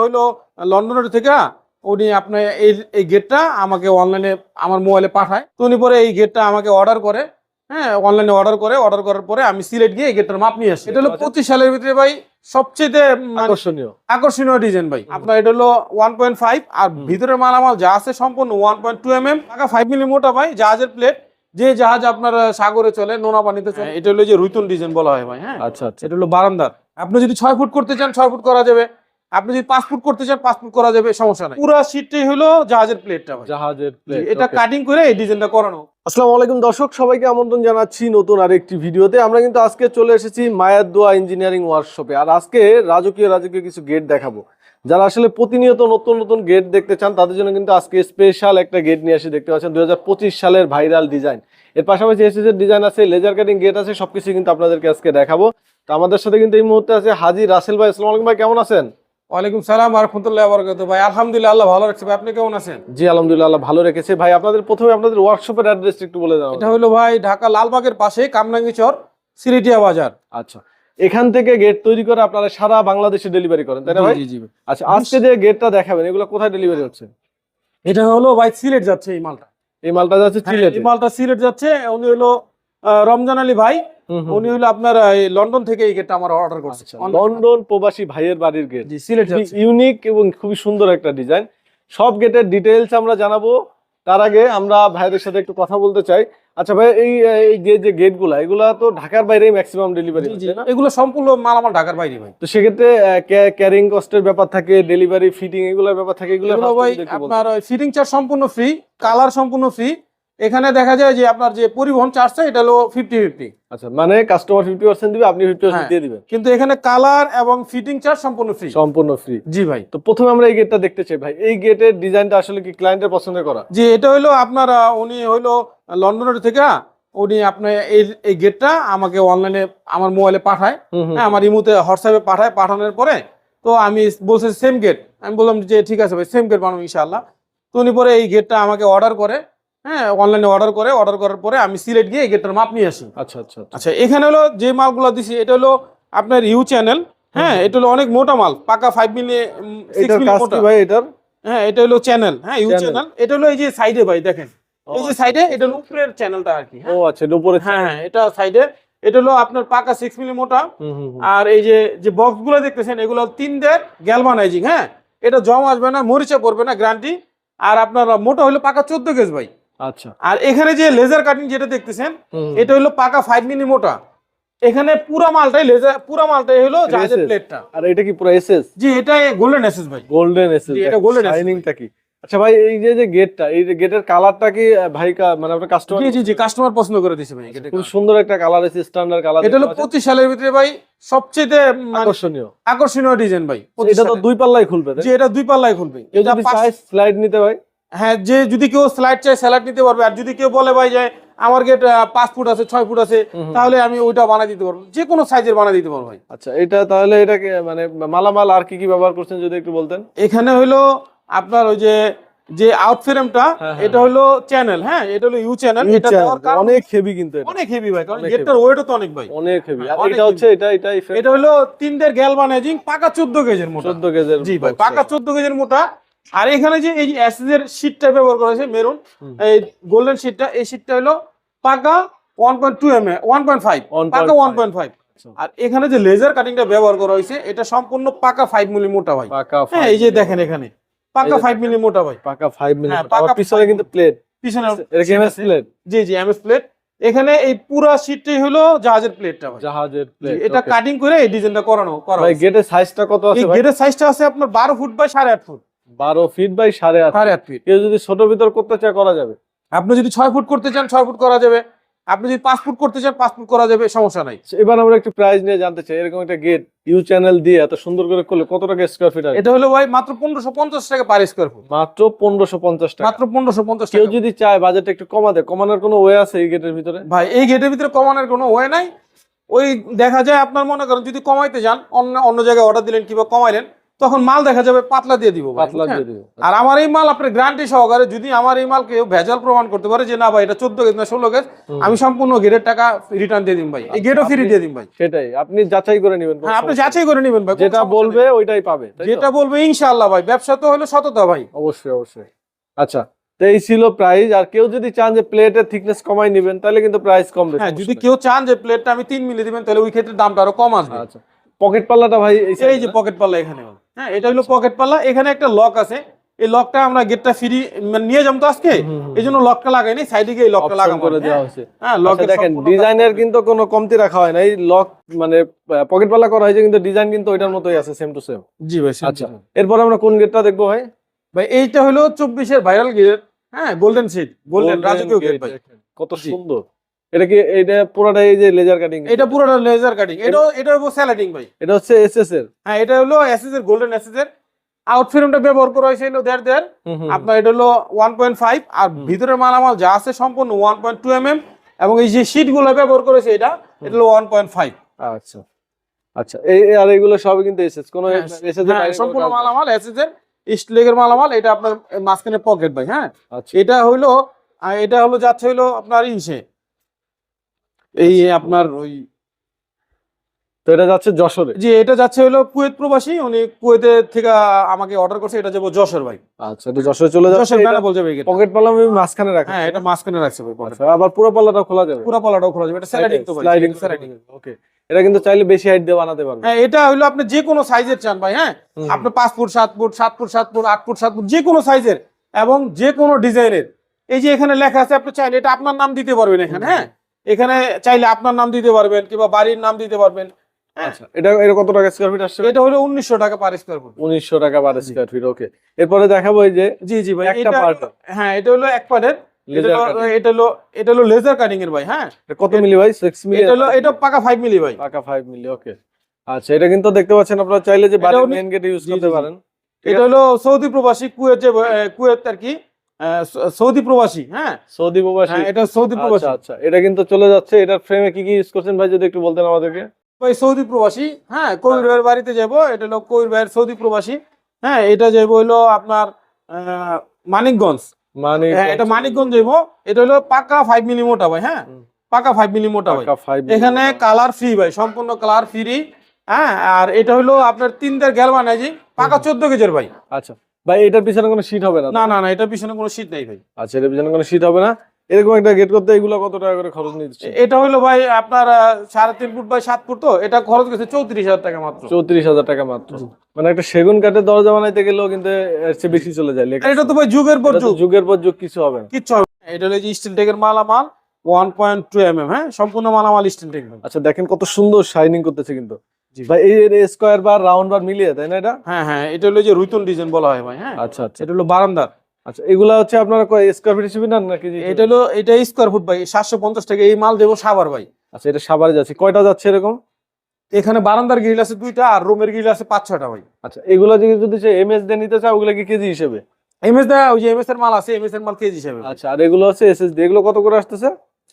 হইল লন্ডনের থেকে উনি আপনার এই এই গেটটা আমাকে অনলাইনে আমার মোবাইলে পাঠায়। তো উনি পরে এই গেটটা আমাকে অর্ডার করে হ্যাঁ অনলাইনে অর্ডার করে অর্ডার করার পরে আমি সিলেট গিয়ে এই গেটটার মাপ নিয়ে আসি। এটা হলো পঁচিশ সালের ভিতরে ভাই সবচেয়ে মানে আকর্ষণীয়। আকর্ষণীয় ডিজাইন ভাই। আপনার এটা হলো ওয়ান পয়েন্ট ফাইভ আর ভিতরের মালামাল যা আছে সম্পূর্ণ one point two M M টাকা ফাইভ মিলি মোটা ভাই জাহাজের প্লেট যে জাহাজ আপনার সাগরে চলে নোনা পানিতে চলে। এটা হলো যে রুইতন ডিজাইন বলা হয় ভাই হ্যাঁ। আচ্ছা আচ্ছা। এটা হলো বারান্দার। আপনি যদি ছয় ফুট করতে চান ছয় ফুট করা যাবে। আপনি যদি পাসপোর্ট করতে চান পাসপোর্ট করা যাবে সমস্যা নাই। পুরো সিটটাই হলো জাহাজের প্লেটটা ভাই। জাহাজের প্লেট এটা কাটিং করে এই ডিজাইনটা করানো। আসসালামু আলাইকুম দর্শক সবাইকে আমন্ত্রণ জানাচ্ছি নতুন আরেকটি ভিডিওতে। আমরা কিন্তু আজকে চলে এসেছি মায়ার দোয়া ইঞ্জিনিয়ারিং ওয়ার্কশপে আর আজকে রাজকীয় রাজকীয় কিছু গেট দেখাবো। যারা আসলে প্রতিনিয়ত নতুন নতুন গেট দেখতে চান তাদের জন্য কিন্তু আজকে স্পেশাল একটা গেট নিয়ে আসি দেখতে পাচ্ছেন দু হাজার পঁচিশ সালের ভাইরাল ডিজাইন এর পাশাপাশি এসএস এর ডিজাইন আছে লেজার কাটিং গেট আছে সবকিছু কিন্তু আপনাদেরকে আজকে দেখাবো। তো আমাদের সাথে কিন্তু এই মুহূর্তে আছে হাজি রাসেল ভাই। আসসালামু আলাইকুম ভাই কেমন আছেন? ওয়ালাইকুম সালাম আর বরকাত ভাই আলহামদুলিল্লাহ আল্লাহ ভালো রাখছে। ভাই আপনি কেমন আছেন? জি আলহামদুলিল্লাহ আল্লাহ ভালো রেখেছে। ভাই আপনাদের প্রথমে আপনাদের ওয়ার্কশপের অ্যাড্রেস একটু বলে দাও। এটা হলো ভাই ঢাকা লালবাগের পাশে কামরাঙ্গি চর সিরিটিয়া বাজার। আচ্ছা। এখান থেকে গেট তৈরি করে আপনারা সারা বাংলাদেশে ডেলিভারি করেন তাই না ভাই? জি, জি। আচ্ছা আজকে যে গেটটা দেখাবেন এগুলো কোথায় ডেলিভারি হচ্ছে? এটা হলো ভাই সিলেট যাচ্ছে এই মালটা। এই মালটা যাচ্ছে হ্যাঁ, সিলেটে। এই মালটা সিলেট যাচ্ছে উনি হলো রমজান আলী ভাই। উনি হলো আপনার এই লন্ডন থেকে এই গেটটা আমার অর্ডার করছে। লন্ডন প্রবাসী ভাইয়ের বাড়ির গেট ইউনিক এবং খুবই সুন্দর একটা ডিজাইন সব গেটের ডিটেইলস আমরা জানাব। তার আগে আমরা ভাইদের সাথে একটু কথা বলতে চাই। আচ্ছা ভাই এই এই যে যে গেটগুলো এগুলা তো ঢাকার বাইরেই ম্যাক্সিমাম ডেলিভারি জি। এগুলো সম্পূর্ণ মাল আমার ঢাকার বাইরে ভাই। তো সেক্ষেত্রে ক্যারিং কস্টের ব্যাপার থাকে ডেলিভারি ফিটিং এগুলোর ব্যাপার থাকে এগুলো এগুলো ভাই আপনার ফিটিং চার্জ সম্পূর্ণ ফ্রি কালার সম্পূর্ণ ফ্রি এখানে দেখা যায় যে আপনার যে পরিবহন চার্জটা এটা হলো ফিফটি ফিফটি আচ্ছা মানে কাস্টমার ফিফটি পার্সেন্ট দিবে আপনি ফিফটি পার্সেন্ট হ্যাঁ। দিয়ে দিবেন। কিন্তু এখানে কালার এবং ফিটিং চার্জ সম্পূর্ণ ফ্রি সম্পূর্ণ ফ্রি জি ভাই। তো প্রথমে আমরা এই গেটটা দেখতে চাই। ভাই এই গেটের ডিজাইনটা আসলে কি ক্লায়েন্টের পছন্দ করা? যে এটা হইল আপনার উনি হইল লন্ডনের থেকে উনি আপনার এই এই গেটটা আমাকে অনলাইনে আমার মোবাইলে পাঠায়। হ্যাঁ আমার ইমুতে হোয়াটসঅ্যাপে পাঠায়। পাঠানোর পরে তো আমি বলছে সেম গেট আমি বললাম যে ঠিক আছে ভাই সেম গেট বানাবো ইনশাআল্লাহ। তো উনি পরে এই গেটটা আমাকে অর্ডার করে। হ্যাঁ অনলাইনে অর্ডার করে অর্ডার করার পরে আমি সিলেট গিয়ে এই গেটটার মাপ নিয়ে আসি। আচ্ছা আচ্ছা আচ্ছা। আচ্ছা এখানে হলো যে মালগুলো দিছি এটা হলো আপনার ইউ চ্যানেল হ্যাঁ এটা হলো অনেক মোটা মাল পাকা ফাইভ মিলি সিক্স মিলি মোটা। ভাই এটার? হ্যাঁ এটা হলো চ্যানেল হ্যাঁ ইউ চ্যানেল এটা হলো এই যে সাইডে ভাই দেখেন। ও এই যে সাইডে এটা হলো উপরের চ্যানেলটা আর কি ও হ্যাঁ আচ্ছা উপরে হ্যাঁ হ্যাঁ, এটা সাইডে এটা হলো আপনার পাকা সিক্স মিলি মোটা। আর এই যে যে বক্সগুলো দেখতেছেন এগুলো তিন দের গ্যালভানাইজিং হ্যাঁ। এটা জম আসবে না মরিচা পড়বে না গ্যারান্টি আর আপনার মোটা হলো পাকা চোদ্দ গেজ ভাই। আচ্ছা। আর এখানে যে লেজার কাটিং যেটা দেখতেছেন। এটা হলো পাকা ফাইভ মিলি মোটা। এখানে পুরা মালটাই লেজার পুরা মালটাই হলো জাহাজের প্লেটটা আর এটা কি পুরো এসএস জি এটা গোল্ডেন এসএস ভাই। গোল্ডেন এসএস জি, এটা SS শাইনিংটা কি? আচ্ছা ভাই এই যে যে গেটটা এই গেটের কালারটা কি ভাই মানে আপনার কাস্টমার জি জি জি কাস্টমার পছন্দ করে দিছে ভাই এটা খুব সুন্দর একটা কালার আছে স্ট্যান্ডার্ড কালার এটা হলো পঁচিশ সালের ভিতরে ভাই সবচেয়ে মানে আকর্ষণীয়। আকর্ষণীয় ডিজাইন ভাই এটা তো দুই পাল্লাই খুলবে? যে এটা দুই পাল্লায় খুলবে। এটা স্লাইড নিতে ভাই। হ্যাঁ যে যদি কেউ স্লাইড চায় স্যালাড নিতে পারবে। আর যদি কেউ বলে ভাই যে আমার গেট পাঁচ ফুট আছে ছয় ফুট আছে তাহলে আমি ওইটা বানিয়ে দিতে পারব। যে কোনো সাইজের বানিয়ে দিতে পারব ভাই। আচ্ছা এটা তাহলে এটাকে মানে মালামাল আর কি কি ব্যবহার করছেন যদি একটু বলতেন? এখানে হলো আপনার ওই যে যে আউট ফ্রেমটা হ্যাঁ, হ্যাঁ। এটা হলো চ্যানেল হ্যাঁ এটা হলো ইউ চ্যানেল এটা দেওয়ার কারণ অনেক হেভি কিন্তু এটা। অনেক হেভি ভাই কারণ গেটটার ওয়েটও তো অনেক ভাই। অনেক হেভি আর এটা হচ্ছে এটা এটা এটা হলো তিনদের গ্যালভানাইজিং পাকা চোদ্দ কেজির মোটা। 14 গেজের জি ভাই পাকা আছে। চোদ্দ কেজির মোটা। আর এখানে যে এই এর শীটটা ব্যবহার করা হয়েছে মেরুন। এই গোল্ডেন শীটটা এই শীটটা হলো পাকা one point two M one point five 1.5 পাকা ওয়ান পয়েন্ট ফাইভ। আর এখানে যে লেজার কাটিংটা ব্যবহার করা হয়েছে এটা সম্পূর্ণ পাকা ফাইভ মিলি মোটা ভাই। হ্যাঁ এই যে দেখেন এখানে পাকা ফাইভ মিলি মোটা ভাই। পাকা 5 মিনিট হ্যাঁ, পাকা পিছনে কিন্তু প্লেট পিছনে এটা কি MS plate ji ji MS plate এখানে এই পুরা শীটটাই হলো জাহাজের প্লেটটা ভাই। জাহাজের প্লেট এটা কাটিং করে এই ডিজাইনটা করানো করা ভাই। গেটের সাইজটা কত আছে ভাই? গেটের সাইজটা আছে আপনার বারো ফুট বাই সাড়ে আট ফুট 12 ফিট বাই 8.5 সাড়ে আট ফিট কেউ যদি ছোট ভিতর করতে চায় করা যাবে। আপনি যদি ছয় ফুট করতে চান ছয় ফুট করা যাবে। আপনি যদি পাঁচ ফুট করতে চান পাঁচ ফুট করা যাবে সমস্যা নাই। এবার আমরা একটু প্রাইস নিয়ে জানতে চাই এরকম একটা গেট ইউ চ্যানেল দিয়ে এত সুন্দর করে করলে কত টাকা স্কয়ার ফিট এটা হলো ভাই মাত্র পনেরোশো পঞ্চাশ টাকা পার স্কোয়ার ফুট মাত্র 1550 টাকা। মাত্র পনেরোশো পঞ্চাশ কেউ যদি চায় বাজেট একটু কমাতে কমানোর কোনো ওয়ে আছে এই গেটের ভিতরে? ভাই এই গেটের ভিতরে কমানোর কোনো ওয়ে নাই। ওই দেখা যায় আপনার মনে করেন যদি কমাইতে যান অন্য অন্য জায়গায় অর্ডার দিলেন কিংবা কমাইলেন তখন মাল দেখা যাবে পাতলা দিয়ে দিব পাতলা দিয়ে দিবে। আর আমার এই মাল আপনার গ্যারান্টি সহকারে যদি আমার এই মাল কেউ ভেজাল প্রমাণ করতে পারে যে না ভাই এটা চোদ্দ কেজি না ষোলো কেজি আমি সম্পূর্ণ গেটের টাকা রিটার্ন দিয়ে দিন ভাই। এই গেটও ফ্রি দিয়ে দিন ভাই। সেটাই আপনি যাচাই করে নেবেন হ্যাঁ আপনি যাচাই করে নেবেন ভাই যেটা বলবে ওইটাই পাবে? যেটা বলবে ইনশাআল্লাহ ভাই ব্যবসা তো হলো সততা ভাই। অবশ্যই অবশ্যই। আচ্ছা তো এই ছিল প্রাইস আর কেউ যদি চান যে প্লেটের থিকনেস কমাই নেবেন তাহলে কিন্তু প্রাইস কমবে হ্যাঁ যদি কেউ চান যে প্লেটটা আমি তিন মিলি দিবেন তাহলে ওই ক্ষেত্রে দামটা আরও কম আসবে। আচ্ছা। পকেট পাল্লাটা ভাই এই যে পকেট পাল্লা এখানে হ্যাঁ এটা হলো পকেট পাল্লা এখানে একটা লক আছে। এই লকটা আমরা গেটটা ফ্রি নিয়ে যাব তো আজকে? এই জন্য লকটা লাগাইনি সাইডে গিয়ে লকটা লাগাবো করে দেওয়া হ্যাঁ। হয়েছে। হ্যাঁ আচ্ছা, লকের দেখেন ডিজাইনের কিন্তু কোনো কমতি রাখা হয় না। এই লক মানে পকেট পাল্লা করা হয়েছে কিন্তু ডিজাইন কিন্তু ওইটার মতোই আছে সেম টু সেম জি ভাই আচ্ছা এরপর আমরা কোন গেটটা দেখব ভাই? ভাই এইটা হলো চব্বিশের ভাইরাল গেট হ্যাঁ গোল্ডেন সিট গোল্ডেন রাজকীয় গেট ভাই। কত সুন্দর। এটা কি এটা পুরোটাই এই যে লেজার কাটিং এটা পুরোটা লেজার কাটিং এটা এটা হলো স্যালাডিং ভাই। এটা হচ্ছে এসএস এর। হ্যাঁ এটা হলো এসএস এর গোল্ডেন এসএস এর। আউট ফ্রেমটা ব্যবহার করা হয়েছে হলো দেড় দেড়। আপনার এটা হলো ওয়ান পয়েন্ট ফাইভ আর ভিতরের মালামাল যা আছে সম্পূর্ণ one point two M M এবং এই যে শীটগুলো ব্যবহার করেছে এটা এটা হলো ওয়ান পয়েন্ট ফাইভ আচ্ছা। আচ্ছা এই আর এগুলো সবই কিন্তু এসএস কোনো হ্যাঁ, এসএস হ্যাঁ, সম্পূর্ণ মালামাল এসএস এর ইস্ট লেগের মালামাল এটা আপনার মাঝখানে পকেট ভাই হ্যাঁ। আচ্ছা। এটা হইল আহ, এটা হলো যাচ্ছে হইল আপনার ইসে এই আপনার ওই তো এটা যাচ্ছে যশোরে? যে এটা যাচ্ছে হলো কুয়েত প্রবাসী উনি কুয়েতে থেকে আমাকে অর্ডার করছে এটা যাব যশোর ভাই। আচ্ছা এটা যশোরে চলে যশোর যাচ্ছে বলছে ভাই পকেট পাল্লা আমি মাঝখানে রাখা হ্যাঁ এটা মাঝখানে রাখছে ভাই। আচ্ছা আবার পুরো পাল্লাটা খোলা যাবে? পুরো পালাটাও খোলা যাবে এটা স্যালাডিং তো ভাই স্লাইডিং স্যালাডিং ওকে এটা কিন্তু চাইলে বেশি হাইট দিয়ে বানাতে পারবে। হ্যাঁ এটা হইল আপনি যে কোনো সাইজের চান ভাই হ্যাঁ। আপনি পাঁচ ফুট সাত ফুট সাত ফুট সাত ফুট আট ফুট সাত ফুট যে কোনো সাইজের এবং যে কোনো ডিজাইনের এই যে এখানে লেখা আছে আপনি চাইলে এটা আপনার নাম দিতে পারবেন এখানে হ্যাঁ? এখানে চাইলে আপনার নাম দিতে পারবেন কিংবা বাড়ির নাম দিতে পারবেন। হ্যাঁ। আচ্ছা এটা এটা কত টাকা স্কয়ার ফিট আসছে? এটা হলো উনিশশো টাকা পার স্কোয়ার ফুট উনিশশো টাকা পার স্কয়ার ফিট ওকে এরপরে দেখাবো এই যে জি জি ভাই একটা এটা হ্যাঁ এটা হলো এক পার্টের এটা হলো- এটা হলো লেজার কাটিং এর ভাই হ্যাঁ। কত মিলি ভাই? Six milli? এটা হলো এটা পাকা মিলি ভাই। পাকা মিলি ওকে আচ্ছা এটা কিন্তু দেখতে পাচ্ছেন আপনারা চাইলে যে বাড়ির গেট ইউজ করতে। পারেন। এটা হলো সৌদি প্রবাসী কুয়েত যে কুয়েত আর কি। সৌদি প্রবাসী হ্যাঁ? সৌদি প্রবাসী। হ্যাঁ এটা সৌদি প্রবাসী। আচ্ছা। আচ্ছা এটা কিন্তু চলে যাচ্ছে। এটার ফ্রেমে কি কি ইউজ করছেন ভাই? যদি একটু বলতেন আমাদেরকে। ভাই সৌদি প্রবাসী হ্যাঁ? কবির ভাইয়ের বাড়িতে যাব। এটা হলো কবির ভাইয়ের সৌদি প্রবাসী হ্যাঁ? এটা যাব হলো আপনার মানিকগঞ্জ। মানে হ্যাঁ এটা মানিকগঞ্জ যাব। এটা হলো পাকা ফাইভ মিলি মোটা ভাই হ্যাঁ? পাকা ফাইভ মিলি মোটা ভাই। এখানে কালার ফ্রি ভাই সম্পূর্ণ কালার ফ্রি হ্যাঁ? আর এটা হলো আপনার তিন দেড় গ্যালভানাইজি পাকা চোদ্দ কেজির ভাই। আচ্ছা। ভাই এটার পিছনে কোনো শীট হবে না না না না এটার পিছনে কোনো শীত নেই ভাই। আচ্ছা এটার পিছনে কোনো শীট হবে না? এরকম একটা গেট করতে এগুলো কত টাকা করে খরচ নিচ্ছে এটা হলো ভাই আপনার সাড়ে তিন ফুট বাই সাত ফুট তো এটা খরচ গেছে চৌত্রিশ হাজার টাকা মাত্র। চৌত্রিশ হাজার টাকা মাত্র। মানে একটা সেগুন কাঠের দরজা বানাইতে গেলেও কিন্তু এর চেয়ে বেশি চলে যায়। এটা তো ভাই যুগের পর যুগ। যুগের পর যুগ কিছু হবে না। কিচ্ছু হবে। এটা হলো যে স্টিল টেকের মালামাল one point two M M হ্যাঁ? সম্পূর্ণ মালামাল স্টিল টেক আচ্ছা দেখেন কত সুন্দর শাইনিং করতেছে কিন্তু। ভাই এই স্কোয়ার বার রাউন্ড বার মিলিয়ে তাই না এটা? হ্যাঁ হ্যাঁ এটা হলো যে রুইতন ডিজাইন বলা হয় ভাই হ্যাঁ। আচ্ছা আচ্ছা। এটা হলো বারান্দার। আচ্ছা এগুলা হচ্ছে আপনারা স্কোয়ার ফিট হিসেবে নেন নাকি? এটা হলো এটা স্কোয়ার ফুট ভাই সাতশো পঞ্চাশ টাকা এই মাল দেবো সাবার ভাই। আচ্ছা এটা সাবারে যাচ্ছে। কয়টা যাচ্ছে এরকম? এখানে বারান্দার গ্রিল আছে দুইটা আর রুমের গ্রিল আছে পাঁচ ছটা ভাই। আচ্ছা এগুলা যদি যদি এমএস দিয়ে নিতে চাও ওগুলা কি কেজি হিসেবে? এমএস দা ওই যে এমএস এর মাল আছে এমএস এর মাল কেজি হিসেবে আচ্ছা আর এগুলো হচ্ছে এসএসডি এগুলো কত করে আসতেছে?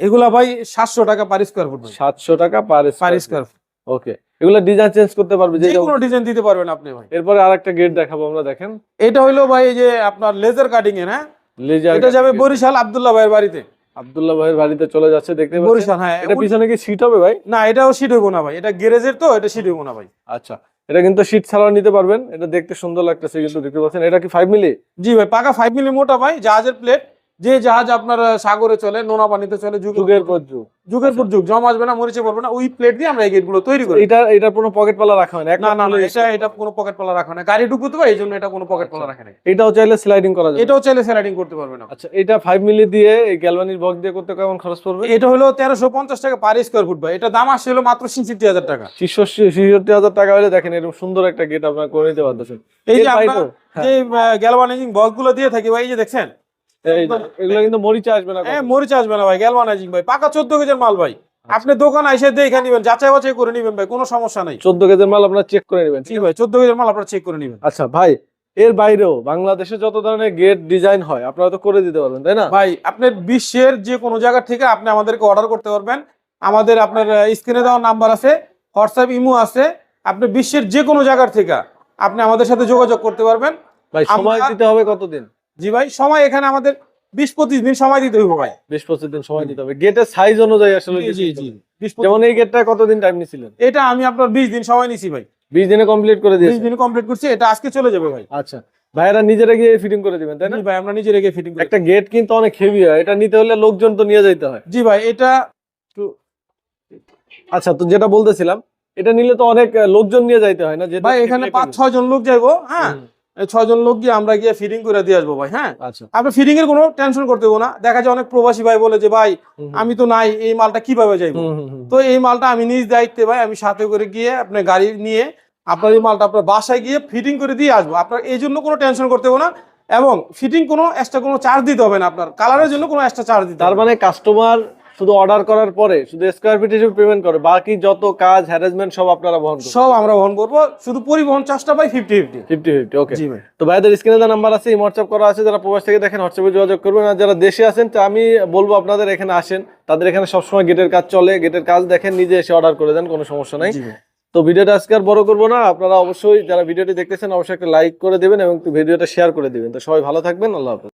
এগুলা ভাই সাতশো টাকা পার স্কোয়ার ফুট সাতশো টাকা পার পার স্কোয়ার ফুট ওকে এগুলো ডিজাইন চেঞ্জ করতে পারবে যে কোনো ডিজাইন দিতে পারবেন আপনি ভাই। এরপরে আরেকটা গেট দেখাবো আমরা দেখেন। এটা হইল ভাই এই যে আপনার লেজার কাটিং এর হ্যাঁ? লেজার এটা যাবে বরিশাল আব্দুল্লাহ ভাইয়ের বাড়িতে। আব্দুল্লাহ ভাইয়ের বাড়িতে চলে যাচ্ছে দেখতে পাচ্ছেন? বরিশাল হ্যাঁ। এটা পিছনে কি সিট হবে ভাই? না এটাও সিট হইব না ভাই। এটা গ্যারেজের তো এটা সিট হইব না ভাই। আচ্ছা এটা কিন্তু সিট ছাড়াও নিতে পারবেন। এটা দেখতে সুন্দর লাগতেছে কিন্তু দেখতে পাচ্ছেন এটা কি ফাইভ মিলি জি ভাই পাকা ফাইভ মিলি মোটা ভাই জাহাজের প্লেট যে জাহাজ আপনার সাগরে চলে নোনা পানিতে চলে যুগের পর যুগ। যুগের পর যুগ জমা আসবে না মরিচে পড়বে না ওই প্লেট দিয়ে আমরা এই গেটগুলো তৈরি করি। এটা এটা কোনো পকেট পালা রাখা হয় না না না এটা এটা কোনো পকেট পালা রাখা না। গাড়ি ঢুকবো তো এই জন্য এটা কোনো পকেট পালা রাখে না এটাও চাইলে স্লাইডিং করা যাবে। এটাও চাইলে স্যালাডিং করতে পারবে না। আচ্ছা এটা ফাইভ মিলি দিয়ে এই গ্যালভানির বক্স দিয়ে করতে কেমন খরচ পড়বে? এটা হলো তেরোশো পঞ্চাশ টাকা পার স্কোয়ার ফুট ভাই। এটা দাম আসছে হলো মাত্র ছিষট্টি হাজার টাকা। ছিষট্টি হাজার টাকা হলে দেখেন এরকম সুন্দর একটা গেট আপনার করে নিতে পারতেছেন এই যে আমরা বাইরেও? হ্যাঁ। যে গ্যালভানাইজিং বক্সগুলো দিয়ে থাকি ভাই এই যে দেখছেন? এগুলো কিন্তু মরিচা আসবে না হ্যাঁ মরিচ আসবে না ভাই গ্যালভানাইজিং ভাই। পাকা চোদ্দ কেজির মাল ভাই। আপনি দোকান এসে দেখে নিবেন যাচাই বাছাই করে নিবেন ভাই কোনো সমস্যা নাই। চোদ্দ কেজির মাল আপনার চেক করে নেবেন জি ভাই চোদ্দ কেজির মাল আপনারা চেক করে নিবেন। আচ্ছা ভাই এর বাইরেও বাংলাদেশে যত ধরনের গেট ডিজাইন হয় আপনারা তো করে দিতে পারবেন তাই না? ভাই আপনি বিশ্বের যে কোনো জায়গা থেকে আপনি আমাদেরকে অর্ডার করতে পারবেন। আমাদের আপনার স্ক্রিনে দেওয়া নাম্বার আছে হোয়াটসঅ্যাপ ইমো আছে। আপনি বিশ্বের যে কোনো জায়গার থেকে আপনি আমাদের সাথে যোগাযোগ করতে পারবেন। ভাই সময় দিতে হবে কতদিন? জি ভাই সময় এখানে আমাদের বিশ পঁচিশ দিন সময় দিতে হবে ভাই। বিশ পঁচিশ দিন সময় দিতে হবে। গেটের সাইজ অনুযায়ী আসলে জি জি বিশ যেমন এই গেটটা কতদিন টাইম নিছিলেন? এটা আমি আপনার বিশ দিন সময় নিছি ভাই। বিশ দিনে কমপ্লিট করে বিশ দিয়েছেন? দিন কমপ্লিট করছি এটা আজকে চলে যাবে ভাই। আচ্ছা। ভাইয়েরা নিজেরা গিয়ে ফিটিং করে দিবেন তাই না? ভাই আমরা নিজে রেখে ফিটিং একটা গেট কিন্তু অনেক হেভি হয় এটা নিতে হলে লোকজন তো নিয়ে যাইতে হয়। জি ভাই এটা আচ্ছা তো যেটা বলতেছিলাম এটা নিলে তো অনেক লোকজন নিয়ে যাইতে হয় না যে ভাই এখানে পাঁচ ছয় জন লোক যাইবো হ্যাঁ? এই ছয় জন লোক গিয়ে আমরা গিয়ে ফিটিং করে দিয়ে আসব ভাই হ্যাঁ? আচ্ছা। আপনি ফিটিং এর কোনো টেনশন করতে হবে না। দেখা যায় অনেক প্রবাসী ভাই বলে যে ভাই আমি তো নাই এই মালটা কীভাবে যাইবো। তো এই মালটা আমি নিজ দায়িত্বে ভাই আমি সাথে করে গিয়ে আপনার গাড়ি নিয়ে আপনার এই মালটা আপনার বাসায় গিয়ে ফিটিং করে দিয়ে আসব। আপনার এই জন্য কোনো টেনশন করতে হবে না এবং ফিটিং কোনো এক্সট্রা কোনো চার্জ দিতে হবে না আপনার। কালারের জন্য কোনো এক্সট্রা চার্জ দিতে তার। মানে কাস্টমার শুধু অর্ডার করার পরে শুধু স্কোয়ার ফিট হিসেবে পেমেন্ট করে বাকি যত কাজ হ্যারাসমেন্ট সব আপনারা বহন করেন সব আমরা বহন করব শুধু পরিবহন চার্জটা ভাই fifty fifty fifty fifty okay ji ভাই। তো ভাইদের স্ক্রিনে যে নাম্বার আছে হোয়াটসঅ্যাপ করা আছে যারা প্রবাস থেকে দেখেন হোয়াটসঅ্যাপে যোগাযোগ করবেন আর যারা দেশে আছেন তো আমি বলব আপনাদের এখানে আসেন তাদের এখানে সবসময় গেটের কাজ চলে গেটের কাজ দেখেন নিজে এসে অর্ডার করে দেন কোনো সমস্যা নাই। তো ভিডিওটা আজকে আর বড় করব না আপনারা অবশ্যই যারা ভিডিওটি দেখতেছেন অবশ্যই একটা লাইক করে দেবেন এবং ভিডিওটা শেয়ার করে দেবেন। তো সবাই ভালো থাকবেন আল্লাহ হাফেজ।